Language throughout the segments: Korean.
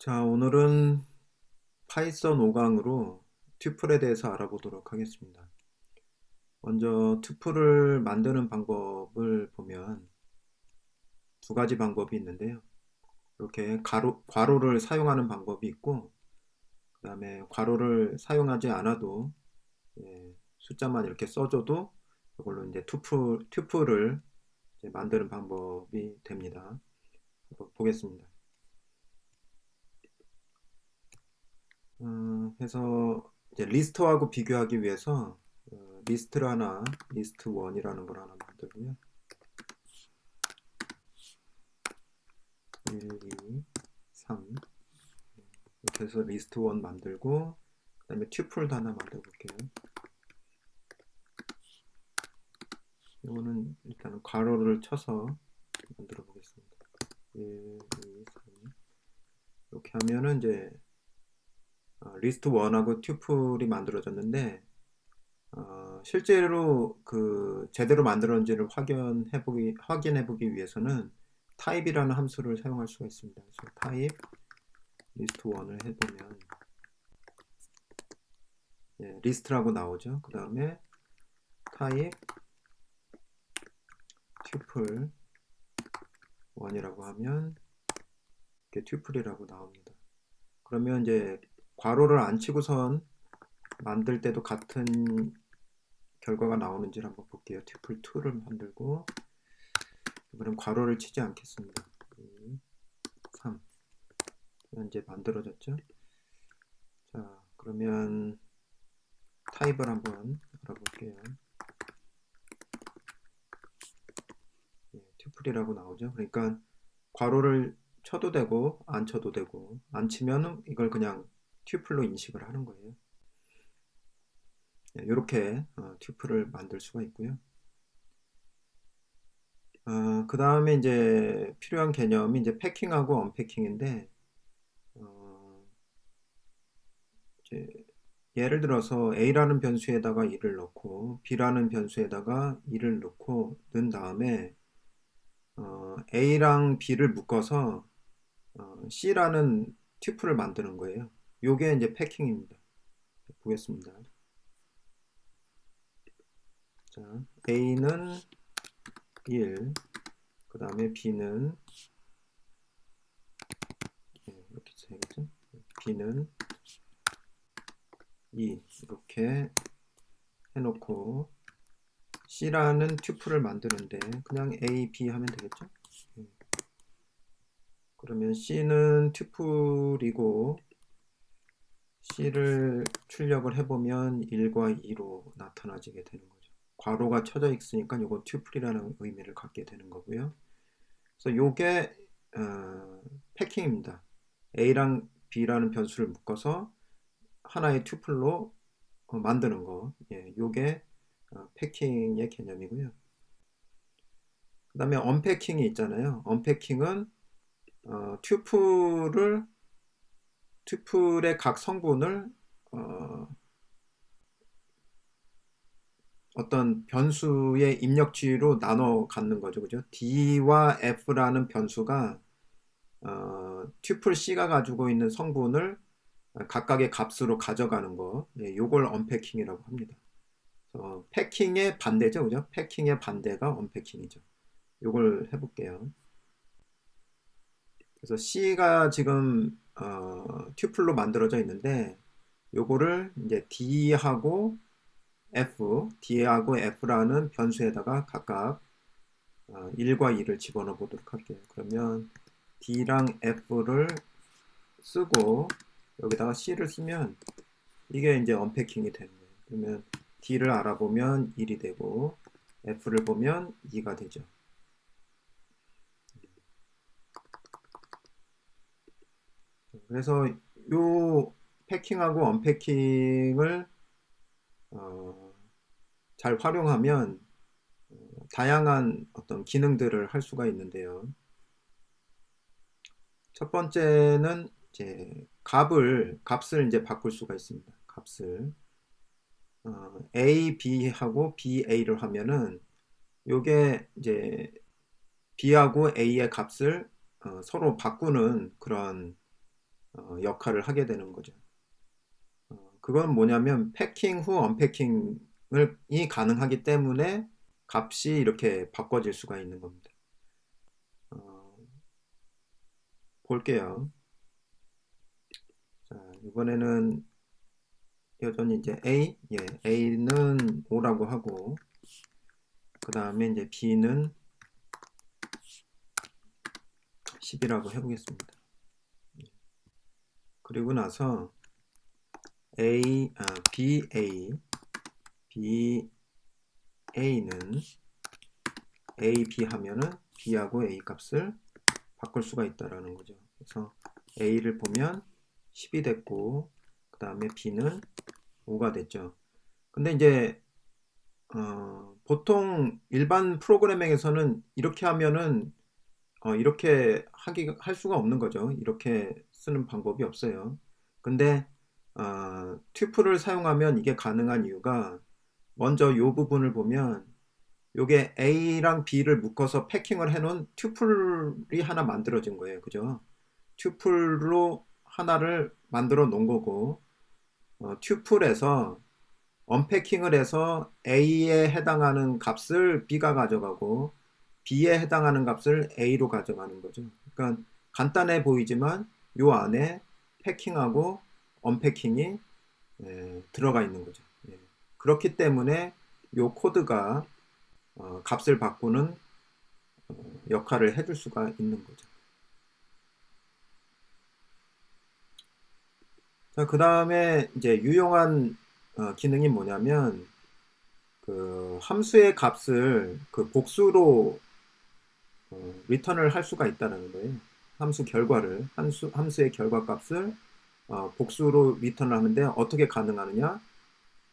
자, 오늘은 파이썬 5강으로 튜플에 대해서 알아보도록 하겠습니다. 먼저 튜플을 만드는 방법을 보면 두 가지 방법이 있는데요. 이렇게 가로, 괄호를 사용하는 방법이 있고 그 다음에 괄호를 사용하지 않아도 예, 숫자만 이렇게 써줘도 이걸로 이제 튜플, 튜플을 이제 만드는 방법이 됩니다. 보겠습니다. 어, 해서 이제 리스트하고 비교하기 위해서 어, 리스트를 하나, 리스트 1이라는 걸 하나 만들고요. 1, 2, 3 이렇게 해서 리스트 1 만들고 그 다음에 튜플도 하나 만들어 볼게요. 이거는 일단 괄호를 쳐서 만들어 보겠습니다. 1, 2, 3 이렇게 하면은 이제 어, 리스트 1하고 튜플이 만들어졌는데 어, 실제로 그 제대로 만들었는지를 확인해 보기 확인해 보기 위해서는 타입이라는 함수를 사용할 수가 있습니다. 그래서 타입 리스트 1을 해보면 예, 리스트라고 나오죠. 그 다음에 타입 튜플 1이라고 하면 이렇게 튜플이라고 나옵니다. 그러면 이제 괄호를 안 치고선 만들 때도 같은 결과가 나오는지를 한번 볼게요. 튜플 2를 만들고 이번엔 괄호를 치지 않겠습니다. 2, 3 현재 만들어졌죠. 자 그러면 타입을 한번 알아볼게요. 예, 튜플이라고 나오죠. 그러니까 괄호를 쳐도 되고 안 쳐도 되고 안 치면 이걸 그냥 튜플로 인식을 하는 거예요. 이렇게 어, 튜플을 만들 수가 있고요. 어, 그 다음에 이제 필요한 개념이 이제 패킹하고 언패킹인데 어, 예를 들어서 a라는 변수에다가 2를 넣고 b라는 변수에다가 2를 넣고 넣은 다음에 어, a랑 b를 묶어서 어, c라는 튜플을 만드는 거예요. 요게 이제 패킹입니다. 보겠습니다. 자, A는 1, 그 다음에 B는 네, 이렇게 써야겠죠? B는 2 이렇게 해놓고 C라는 튜플을 만드는데 그냥 A, B 하면 되겠죠? 네. 그러면 C는 튜플이고 C를 출력을 해보면 1과 2로 나타나지게 되는 거죠. 괄호가 쳐져 있으니까 이거 튜플이라는 의미를 갖게 되는 거고요. 그래서 이게 어, 패킹입니다. A랑 B라는 변수를 묶어서 하나의 튜플로 어, 만드는 거. 예, 요게 어, 패킹의 개념이고요. 그 다음에 언패킹이 있잖아요. 언패킹은 어, 튜플을 튜플의 각 성분을 어, 떤 변수의 입력지로 나눠 갖는 거죠. 그죠? D와 F라는 변수가 어, 튜플 C가 가지고 있는 성분을 각각의 값으로 가져가는 거. 예, 요걸 언패킹이라고 합니다. 어, 패킹의 반대죠. 그죠? 패킹의 반대가 언패킹이죠. 요걸 해 볼게요. 그래서 C가 지금 어, 튜플로 만들어져 있는데 요거를 이제 D하고 F, D하고 F라는 변수에다가 각각 어, 1과 2를 집어넣어 보도록 할게요. 그러면 D랑 F를 쓰고 여기다가 C를 쓰면 이게 이제 언패킹이 되는 거예요. 그러면 D를 알아보면 1이 되고 F를 보면 2가 되죠. 그래서 요 패킹하고 언패킹을 어, 잘 활용하면 어, 다양한 어떤 기능들을 할 수가 있는데요. 첫 번째는 이제 값을 값을 이제 바꿀 수가 있습니다. 값을 어, A, B하고 B, A를 하면은 요게 이제 B하고 A의 값을 어, 서로 바꾸는 그런 어, 역할을 하게 되는 거죠. 어, 그건 뭐냐면 패킹 후 언패킹이 가능하기 때문에 값이 이렇게 바꿔질 수가 있는 겁니다. 어, 볼게요. 자, 이번에는 여전히 이제 A, 예, A는 5라고 하고, 그 다음에 이제 B는 10이라고 해보겠습니다. 그리고 나서 A, 아, BA, BA는 A, B 하면은 B하고 A 값을 바꿀 수가 있다라는 거죠. 그래서 A를 보면 10이 됐고, 그 다음에 B는 5가 됐죠. 근데 이제 어, 보통 일반 프로그래밍에서는 이렇게 하면은 어, 이렇게 하기 할 수가 없는 거죠. 이렇게 쓰는 방법이 없어요. 근데 어, 튜플을 사용하면 이게 가능한 이유가 먼저 이 부분을 보면 요게 A랑 B를 묶어서 패킹을 해놓은 튜플이 하나 만들어진 거예요. 그죠? 튜플로 하나를 만들어 놓은 거고 어, 튜플에서 언패킹을 해서 A에 해당하는 값을 B가 가져가고 B에 해당하는 값을 A로 가져가는 거죠. 그러니까 간단해 보이지만 요 안에 패킹하고 언패킹이 에, 들어가 있는 거죠. 예. 그렇기 때문에 요 코드가 어, 값을 바꾸는 어, 역할을 해줄 수가 있는 거죠. 자, 그 다음에 이제 유용한 어, 기능이 뭐냐면 그 함수의 값을 그 복수로 어, 리턴을 할 수가 있다는 거예요. 함수 결과를 함수 함수의 결과 값을 어, 복수로 리턴을 하는데 어떻게 가능하느냐?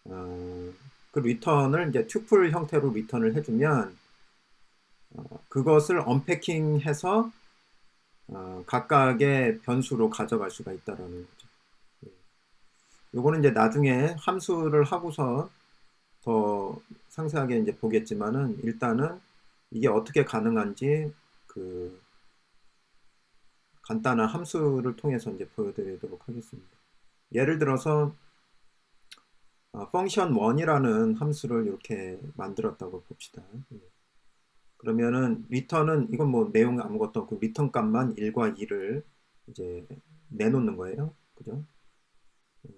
어, 그 리턴을 이제 튜플 형태로 리턴을 해주면 어, 그것을 언패킹해서 어, 각각의 변수로 가져갈 수가 있다라는 거죠. 예. 요거는 이제 나중에 함수를 하고서 더 상세하게 이제 보겠지만은 일단은 이게 어떻게 가능한지 그 간단한 함수를 통해서 이제 보여드리도록 하겠습니다. 예를 들어서 어, 펑션 1이라는 함수를 이렇게 만들었다고 봅시다. 예. 그러면은 리턴은 이건 뭐 내용 아무것도 없고 리턴 값만 1과 2를 이제 내놓는 거예요. 그죠?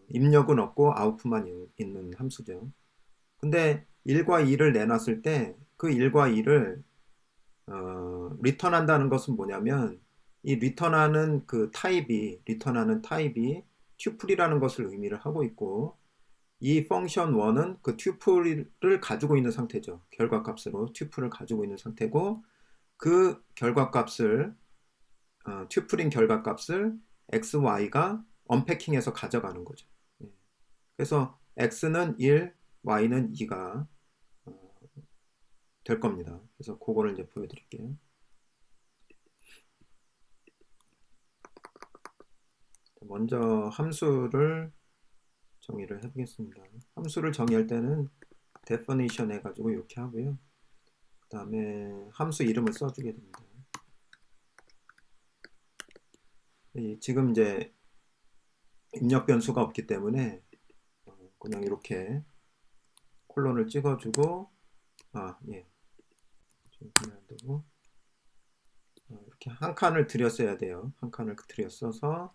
입력은 없고 아웃풋만 있는 함수죠. 근데 1과 2를 내놨을 때 그 1과 2를 어, 리턴한다는 것은 뭐냐면 이 리턴하는 그 타입이 리턴하는 타입이 튜플이라는 것을 의미를 하고 있고 이 펑션 1은 그 튜플을 가지고 있는 상태죠. 결과값으로 튜플을 가지고 있는 상태고 그 결과값을 어, 튜플인 결과값을 x, y가 언패킹해서 가져가는 거죠. 예. 그래서 x는 1, y는 2가 어, 될 겁니다. 그래서 그거를 이제 보여드릴게요. 먼저 함수를 정의를 해보겠습니다. 함수를 정의할 때는 definition 해가지고 이렇게 하고요. 그 다음에 함수 이름을 써주게 됩니다. 지금 이제 입력 변수가 없기 때문에 어, 그냥 이렇게 콜론을 찍어주고 아 예. 어, 이렇게 한 칸을 들였어야 돼요. 한 칸을 들였어서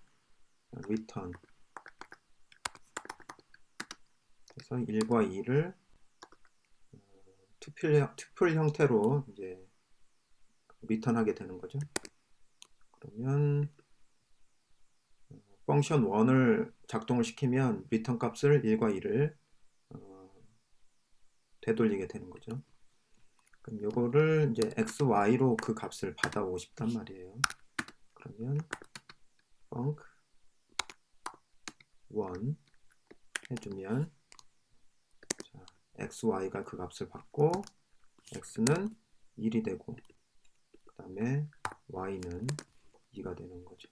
return 그래서 1과 2를 어, 투플, 투플 형태로 이제 리턴하게 되는 거죠. 그러면 펑션 1을 작동을 시키면 리턴 값을 1과 2를 어, 되돌리게 되는 거죠. 그럼 요거를 이제 x, y로 그 값을 받아오고 싶단 말이에요. 그러면 func 1 해주면 자, x, y가 그 값을 받고 x는 1이 되고 그 다음에 y는 2가 되는 거죠.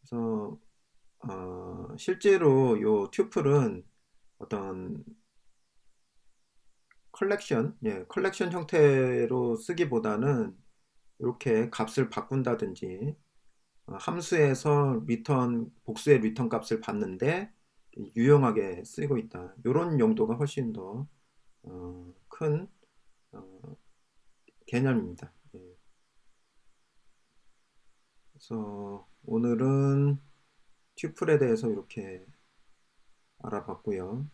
그래서 어, 실제로 요 튜플은 어떤 컬렉션, 예, 컬렉션 형태로 쓰기보다는 이렇게 값을 바꾼다든지 어, 함수에서 리턴 복수의 리턴 값을 받는데 유용하게 쓰고 있다. 이런 용도가 훨씬 더큰 개념입니다. 예. 그래서 오늘은 튜플에 대해서 이렇게 알아봤고요.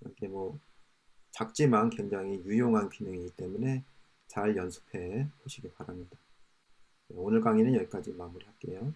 이렇게 뭐 작지만 굉장히 유용한 기능이기 때문에 잘 연습해 보시기 바랍니다. 네, 오늘 강의는 여기까지 마무리할게요.